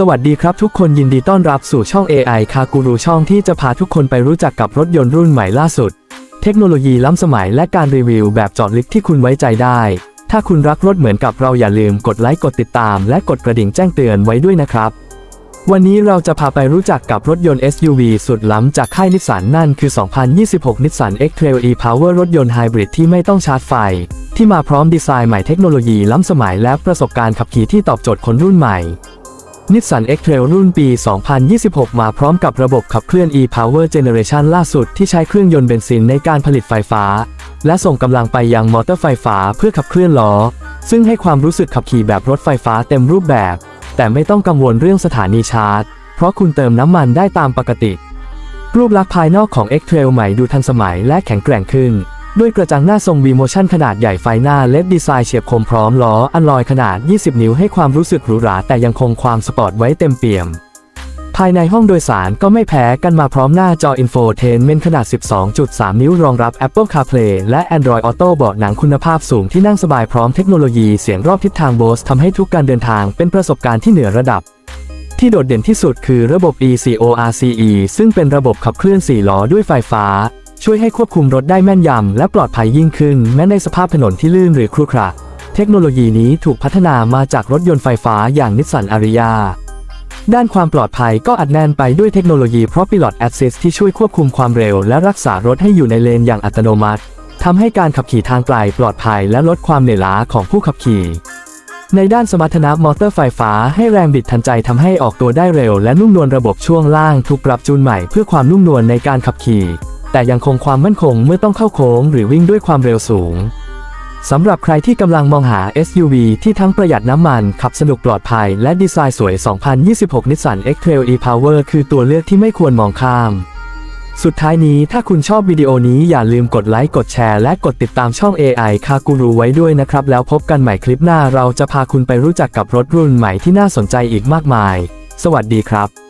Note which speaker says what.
Speaker 1: สวัสดีครับทุกคนยินดีต้อนรับสู่ช่อง AI คากูรูช่องที่จะพาทุกคนไปรู้จักกับรถยนต์รุ่นใหม่ล่าสุด เทคโนโลยีล้ำสมัยและการรีวิวแบบเจอดลึกที่คุณไว้ใจได้ ถ้าคุณรักรถเหมือนกับเราอย่าลืมกดไลค์กดติดตาม และกดกระดิ่งแจ้งเตือนไว้ด้วยนะครับ วันนี้เราจะพาไปรู้จักกับรถยนต์ SUV สุดล้ำจากค่ายนิสสันนั่นคือ 2026นิสสัน X-Trail e-Power รถยนต์ไฮบริดที่ไม่ต้องชาร์จไฟ ที่มาพร้อมดีไซน์ใหม่เทคโนโลยีล้ำสมัยและประสบการณ์ขับขี่ที่ตอบโจทย์คนรุ่นใหม่ นิสสัน X-Trail รุ่นปี 2026 มาพร้อมกับระบบขับเคลื่อน e-Power Generation ล่าสุดที่ใช้เครื่องยนต์เบนซินในการผลิตไฟฟ้า และส่งกำลังไปยังมอเตอร์ไฟฟ้าเพื่อขับเคลื่อนล้อ ซึ่งให้ความรู้สึกขับขี่แบบรถไฟฟ้าเต็มรูปแบบ แต่ไม่ต้องกังวลเรื่องสถานีชาร์จ เพราะคุณเติมน้ำมันได้ตามปกติ รูปลักษณ์ภายนอกของ X-Trail ใหม่ดูทันสมัยและแข็งแกร่งขึ้น ด้วยกระจังหน้าทรง V-Motion ขนาดใหญ่ไฟหน้าเลดดีไซน์เฉียบคมพร้อมล้ออันลอยขนาด 20 นิ้วให้ความรู้สึกหรูหราแต่ยังคงความสปอร์ตไว้เต็มเปี่ยม ภายในห้องโดยสารก็ไม่แพ้กันมาพร้อมหน้าจอ Infotainment ขนาด 12.3 นิ้วรองรับ Apple CarPlay และ Android Auto เบาะหนังคุณภาพสูงที่นั่งสบายพร้อมเทคโนโลยีเสียงรอบทิศทาง Bose ทำให้ทุกการเดินทางเป็นประสบการณ์ที่เหนือระดับที่โดดเด่นที่สุดคือระบบ ECORCE ซึ่งเป็นระบบขับเคลื่อน 4 ล้อด้วยไฟฟ้า ช่วยให้ควบคุมรถได้แม่นยำและปลอดภัยยิ่งขึ้น แม้ในสภาพถนนที่ลื่นหรือครุขระ เทคโนโลยีนี้ถูกพัฒนามาจากรถยนต์ไฟฟ้าอย่างนิสสันอาริยาด้านความปลอดภัยก็อัดแน่นไปด้วยเทคโนโลยี Propilot Assist ที่ช่วยควบคุมความเร็วและรักษารถให้อยู่ในเลนอย่างอัตโนมัติทำให้การขับขี่ทางไกลปลอดภัยและลดความเหนื่อยล้าของผู้ขับขี่ ในด้านสมรรถนะมอเตอร์ไฟฟ้าให้แรงบิดทันใจทำให้ออกตัวได้เร็ว และนุ่มนวลระบบช่วงล่างถูกปรับจูนใหม่เพื่อความนุ่มนวลในการขับขี่ แต่ยังคงความมั่นคงเมื่อต้องเข้าโค้งหรือวิ่งด้วยความเร็วสูงสำหรับใครที่กำลังมองหา SUV ที่ทั้งประหยัดน้ำมัน ขับสนุกปลอดภัย และดีไซน์สวย 2026 Nissan X-Trail e-Power คือตัวเลือกที่ไม่ควรมองข้าม สุดท้ายนี้ถ้าคุณชอบวิดีโอนี้อย่าลืมกดไลค์ กดแชร์ และกดติดตามช่อง AI คากูรูไว้ด้วยนะครับ แล้วพบกันใหม่คลิปหน้าเราจะพาคุณไปรู้จักกับรถรุ่นใหม่ที่น่าสนใจอีกมากมาย สวัสดีครับ